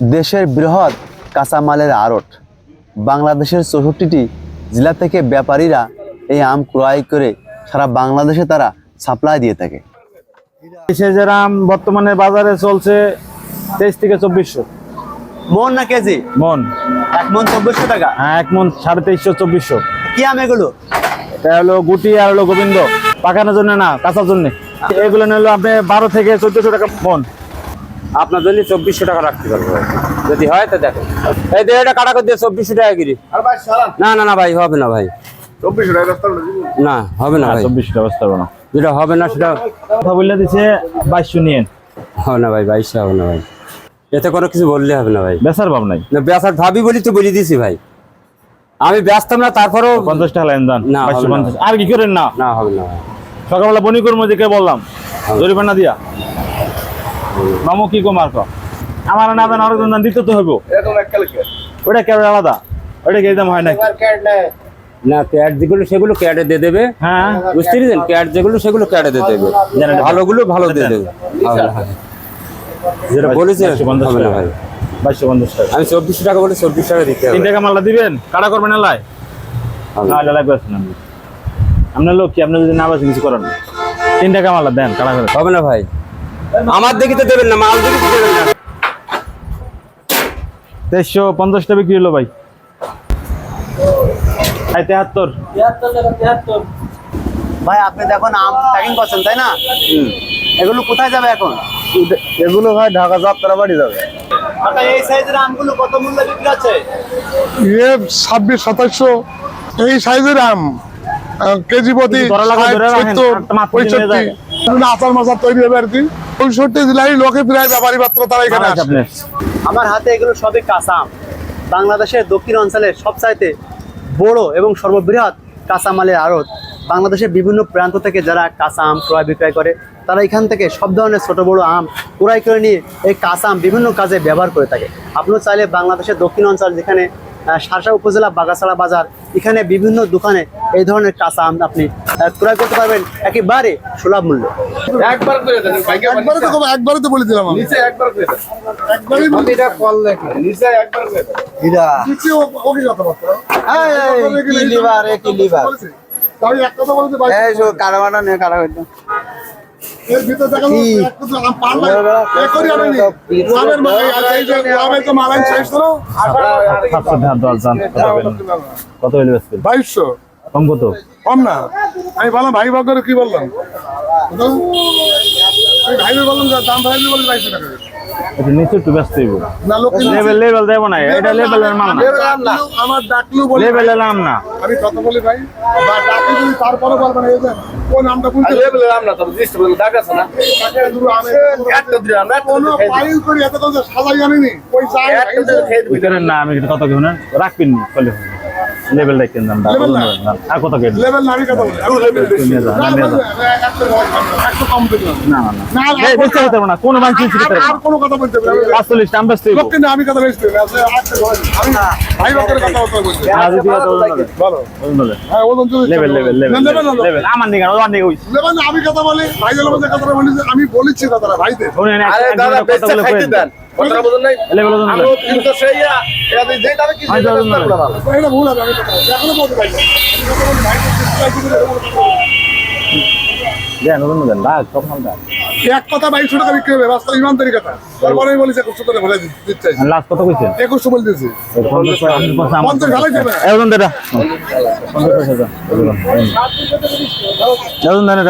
দেশের বৃহৎ কাঁচামালের আড়ট বাংলাদেশের চৌষট্টিটি জেলা থেকে ব্যাপারীরা এই আম ক্রয় করে সারা বাংলাদেশে তারা সাপ্লাই দিয়ে থাকে। দেশে যে আম বর্তমানে বাজারে চলছে তেইশ থেকে চব্বিশশো। মন না কেজি? মন। এক মন চব্বিশশো টাকা? হ্যাঁ এক মন সাড়ে তেইশশো চব্বিশশো। কি আম এগুলো? এটা হলো গুটি আর হলো গোবিন্দ। পাকানোর জন্য না কাঁচার জন্য। এগুলো নিলো আপনি বারো থেকে চোদ্দশো টাকা মন। আপনার জন্য চব্বিশশো টাকা রাখতে পারব। যদি হয় তো দেখো। এই দিয়ে এটা কাটা করে দিয়ে চব্বিশশো টাকা গিরি না না না ভাই হবে না ভাই। না হবে না ভাই। চব্বিশশো টাকা ব্যস্ত হবে না যেটা হবে না সেটা কথা বললে দিচ্ছে বাইশশো নিয়েন। হবে না ভাই বাইশশো হবে না ভাই। এতে কোনো কিছু বললে হবে না ভাই। বেচার ভাব নাই। না বেসার ভাবি বলি তো বলে দিছি ভাই। আমি ব্যস্ত না তারপরেও পঞ্চাশ টাকা লাইন দান না, আর কি করেন না? না হবে না সকালবেলা বনি করব দিকে বললাম জরিমানা দিয়া। মামু কি কো? মার্ক আমার না আরেকজন দান দিতে তো হইব। ওটা কেন আলাদা। ওটা কি দাম হয় না না ক্যাট যেগুলো সেগুলো ক্যাটে দিয়ে দেবে। হ্যাঁ। বুঝতে পেরেছেন? ক্যাট যেগুলো সেগুলো ক্যাটে দিয়ে দেবে। না। ভালোগুলো ভালো দিয়ে দেবে। না, হবে না। যেটা বলেছে হবে না ভাই। বাইশশো পঞ্চাশ টাকা। আমি চব্বিশশো টাকা বলে চব্বিশ টাকা দিতে তিন টাকা মালটা দিবেন? কাটা করবেন না লাই? হবে। না লাগবে আপনি। আপনার লোক কি? আপনি যদি না বাসে কিছু করেন না। তিন টাকা মালটা দেন কাটা করে? হবে না ভাই। আমার দেখি তো দেবেন না মাল দেখি তো দেবেন না। তেইশশো পঞ্চাশটা বিক্রি হলো ভাই। ভাই তেহাত্তর। ভাই আপনি দেখুন আম প্যাকিং করছেন তাই না? এগুলো কোথায় যাবে এখন? এগুলো ভাই ঢাকা যাত্রা বাড়ি যাবে। আচ্ছা এই সাইজের আমগুলো কত মূল্য বিক্রি আছে ইয়ে ছাব্বিশ সাতাশশো এই সাইজের আম কেজি প্রতি আচার মাচার তৈরি হবে আর কি। পঁয়ষট্টি জেলায় লোকে প্রায় ব্যাপারী পাত্র তারা এখানে আসে। আমার হাতে এগুলো সবই কাঁচা আম বাংলাদেশের দক্ষিণ অঞ্চলের সবচাইতে বড় এবং সর্ববৃহৎ কাঁচামালের আড়ত। বাংলাদেশের বিভিন্ন প্রান্ত থেকে যারা কাঁচা আম ক্রয় বিক্রয় করে তারা এখান থেকে সব ধরনের ছোট বড় আম ক্রয় করে নিয়ে এই কাঁচা আম বিভিন্ন কাজে ব্যবহার করে থাকে। আপনিও চাইলে বাংলাদেশের দক্ষিণ অঞ্চল যেখানে সারসা উপজেলা বাগাছাড়া বাজার এখানে বিভিন্ন দোকানে এই ধরনের কাঁচা আম আপনি ক্রয় করতে পারবেন। একেবারে সুলভ মূল্যে। একবারে তো একবারে তো বলে দিলাম আমি। একবারে দিচ্ছি, ও- ও কি কথাবার্তা? বলেছি। তাহলে এক কথা বলতে পারি এর ভিতর দেখা যাচ্ছে এক কথা আম পারলে এ করি আমি এই- যে মালাইন শেষ জান কত হইলে কম কত? কম না। আমি বললাম ভাই ভাগ করে কি বললাম? আমি ভাই ভাই বললাম দাম ভাই বলে বাইশশো টাকা এটা নিচে একটু ব্যস্ত হইব। না লোক লেভেল লেভেল দেবো না এটা লেভেলের মাল না। আমার ডাকলু বলে লেভেলের নাম না। আমি কথা বলি ভাই। বা ডাকলু যদি তারপরে বলবেন এই যে কোন নামটা কোন ফাইল করে এত কথা সাজাই আনিনি। ওই যাই এই যে- না আমি কত কেউ না। রাখবেন নি চলে লেভেল দেখেন না? আর কত কেন লেভেল নামি কথা বলি আমি লেভেল যাও, না। একটা কম। না না না। না আর- এই বুঝতে পারতে না কোনো মানুষ আর- আর কোনো কথা বলতে না। পাঁচচল্লিশ টাম ব্যস্ত হইব লোক কিন্তু আমি কথা আমি ভাই বাকের কথা বলতে বলছি। না কথা বলতে বলো বলে হ্যাঁ ওজন চল্লিশ। লেভেল লেভেল লেভেল না, লেভেল না, আমার নিকে আমার নিকে হইছে লেভেল না, আমি কথা বলি। ভাই জেলা মধ্যে কথাটা বলি আমি বলেছি কথাটা ভাইদের। শুনেন কথা বলে কই লেভেল ওজন বলে আমি তো ওজন বলে এটা ভুল হবে আমি এখনও বলতে পারি না। আমি কথা বলি, ভাইদের চেষ্টা করছি বলে এরকম কথা বলি। দেন ওজন দেন। লাগ সব নাম এক কথা বাইশশো টাকা বিক্রি হবে বাস্তব ইমানদারি কথা। তারপরে আমি বলেছি একুশশো টাকা ভরে দিচ্ছে লাস্ট কত কইছেন একুশশো বলে দিয়েছি পঞ্চাশ ঢালাই দেবে। ওজন দেটা ওজন দেন এটা।